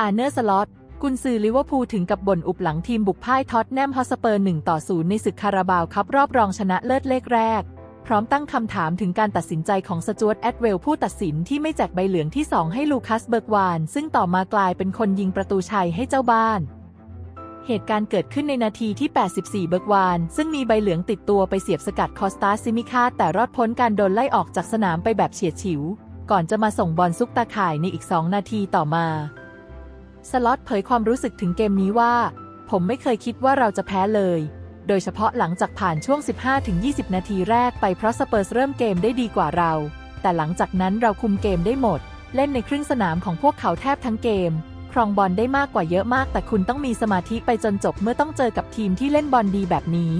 อาร์เนอร์สล็อตกุนซือลิเวอร์พูลถึงกับบ่นอุบหลังทีมบุกพ่ายท็อตแนมฮอสเปอร์1ต่อ0ในศึกคาราบาวครับรอบรองชนะเลิศเลขแรก พร้อมตั้งคำถามถึงการตัดสินใจของสจวตแอดเวลผู้ตัดสินที่ไม่แจกใบเหลืองที่ 2 ให้ลูคัสเบิร์กวาน ซึ่งต่อมากลายเป็นคนยิงประตูชัยให้เจ้าบ้านเหตุการณ์เกิดขึ้นในนาทีที่ 84 เบิร์กวาน ซึ่งมีใบเหลืองติดตัวไปเสียบสกัดคอสตาซิมิคาแต่รอดพ้นการโดนไล่ออกจากสนามไปแบบเฉียดฉิว ก่อนจะมาส่งบอลซุกตาข่ายในอีก 2 นาทีต่อมา สล็อตเผยความรู้สึกถึงเกมนี้ว่า ผมไม่เคยคิดว่าเราจะแพ้เลย โดยเฉพาะหลังจากผ่านช่วง 15-20 นาทีแรกไปเพราะสเปอร์สเริ่มเกมได้ดีกว่าเรา แต่หลังจากนั้นเราคุมเกมได้หมด เล่นในครึ่งสนามของพวกเขาแทบทั้งเกม ครองบอลได้มากกว่าเยอะมาก แต่คุณต้องมีสมาธิไปจนจบเมื่อต้องเจอกับทีมที่เล่นบอลดีแบบนี้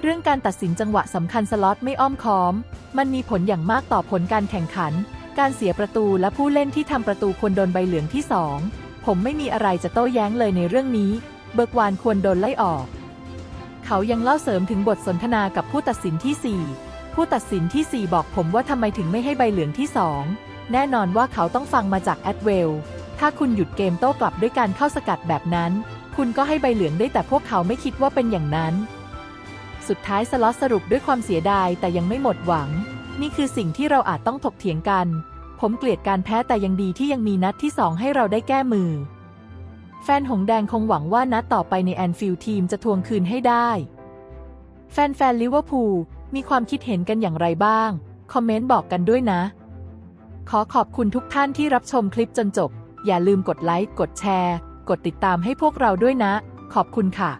เรื่องการตัดสินจังหวะสำคัญสล็อตไม่อ้อมค้อม มันมีผลอย่างมากต่อผลการแข่งขัน การเสียประตูและผู้เล่นที่ทำประตูควรโดนใบเหลืองที่สอง ผมไม่มีอะไรจะโต้แย้งเลยในเรื่องนี้ เบิกวานควรโดนไล่ออก เขายังเล่าเสริมถึงบทสนทนากับผู้ตัดสินที่ 4 ผู้ตัดสินทีสี่ 4 บอกผมว่าทำไมถึงไม่ให้ใบเหลืองที่ 2 แน่นอนว่าเขาต้องฟังมาจากแอดเวล ถ้าคุณหยุดเกมโต้กลับด้วยการเข้าสกัดแบบนั้น คุณก็ให้ใบเหลืองได้แต่พวกเขาไม่คิดว่าเป็นอย่างนั้น สุดท้ายสล็อตสรุปด้วยความเสียดายแต่ยังไม่หมดหวัง นี่คือสิ่งที่เราอาจต้องถกเถียงกัน ผมเกลียดการแพ้แต่ยังดีที่ยังมีนัดที่2ให้เราได้แก้มือ แฟนหงแดงคงหวังว่านัดต่อไปในแอนฟิลด์ทีมจะทวงคืนให้ได้ แฟนๆลิเวอร์พูลมีความคิดเห็นกันอย่างไรบ้าง คอมเมนต์บอกกันด้วยนะ ขอขอบคุณทุกท่านที่รับชมคลิปจนจบ อย่าลืมกดไลค์ กดแชร์ กดติดตามให้พวกเราด้วยนะ ขอบคุณค่ะ